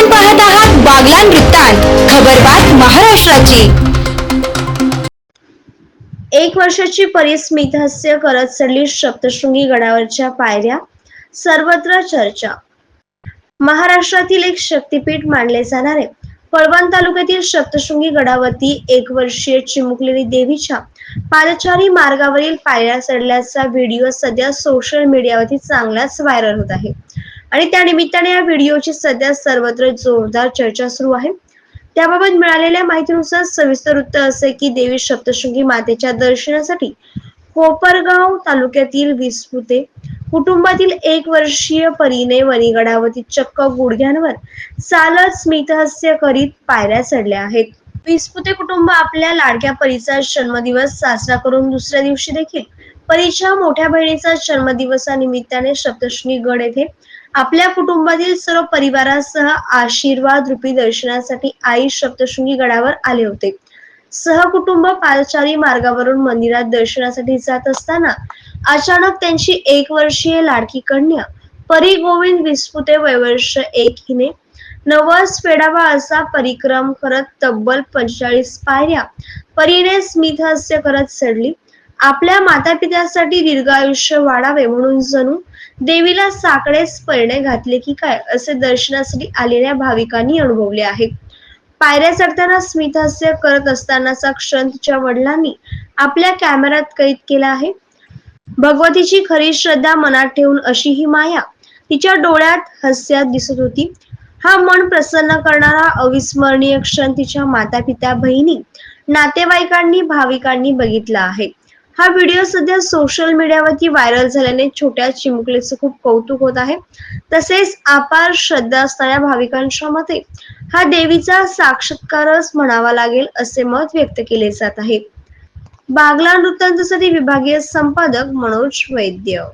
आपण पाहत आहात बागलान वृत्तांत खबरबात महाराष्ट्राची. एक वर्षाची परिस्मितहस्य करत चढली सप्तशृंगी गडावरच्या पायऱ्या. सर्वत्र चर्चा. महाराष्ट्रातील एक शक्तिपीठ मानले जाणारे. पळवण तालुक्यातील सप्तशृंगी गडावरती एक वर्षीय चिमुकलेली देवीच्या पादचारी मार्गावरील पायऱ्या चढल्याचा व्हिडिओ सध्या सोशल मीडियावरती चांगलाच व्हायरल होत आहे. आणि त्या निमित्ताने या व्हिडिओची सध्या सर्वत्र जोरदार चर्चा सुरू आहे. त्याबाबत मिळालेल्या माहितीनुसार सविस्तर वृत्त असे की देवी सप्तशृंगी मातेच्या दर्शनासाठी कोपरगाव तालुक्यातील विस्पुते कुटुंबातील एक वर्षीय परीने वणीगडावती चक्क गुडघ्यांवर चालत स्मितहस्य करीत पायऱ्या चढल्या आहेत. विस्पुते कुटुंब आपल्या लाडक्या परीचा जन्मदिवस साजरा करून दुसऱ्या दिवशी देखील परीच्या मोठ्या बहिणीचा जन्मदिवसा निमित्ताने सप्तशृंगी गड येथे आपल्या कुटुंबातील सर्व परिवारासह आशीर्वाद रूपी दर्शनासाठी आई सप्तशृंगी गडावर आले होते. सहकुटुंब पादचारी मार्गावरून मंदिरात दर्शनासाठी जात असताना अचानक त्यांची एक वर्षीय लाडकी कन्या परी गोविंद विस्पुते वयवर्ष एक हिने नवस फेडावा असा परिक्रम करत तब्बल पंचेचाळीस पायऱ्या परीने स्मितहास्य करत चढली. आपल्या माता पित्यासाठी दीर्घ आयुष्य वाढावे म्हणून जणू देवीला साकडेच परिणे घातले की काय? असे दर्शनासाठी आलेल्या भाविकांनी अनुभवले आहे. पायऱ्या चढताना स्मितहास्य करत असतानाचा क्षण तिच्या वडिलांनी आपल्या कॅमेऱ्यात कैद केला आहे. भगवतीची खरी श्रद्धा मनात ठेवून अशी ही माया तिच्या डोळ्यात हास्यात दिसत होती. हा मन प्रसन्न करणारा अविस्मरणीय क्षण तिच्या माता पिता बहिणी नातेवाईकांनी भाविकांनी बघितला आहे. हा व्हिडिओ सध्या सोशल मीडियावरती व्हायरल झाल्याने छोट्या चिमुकलीचं खूप कौतुक होत आहे. तसेच अपार श्रद्धा असणाऱ्या भाविकांच्या मते हा देवीचा साक्षात्कारच म्हणावा लागेल असे मत व्यक्त केले जात आहे. बागला वृत्तांतासाठी विभागीय संपादक मनोज वैद्य.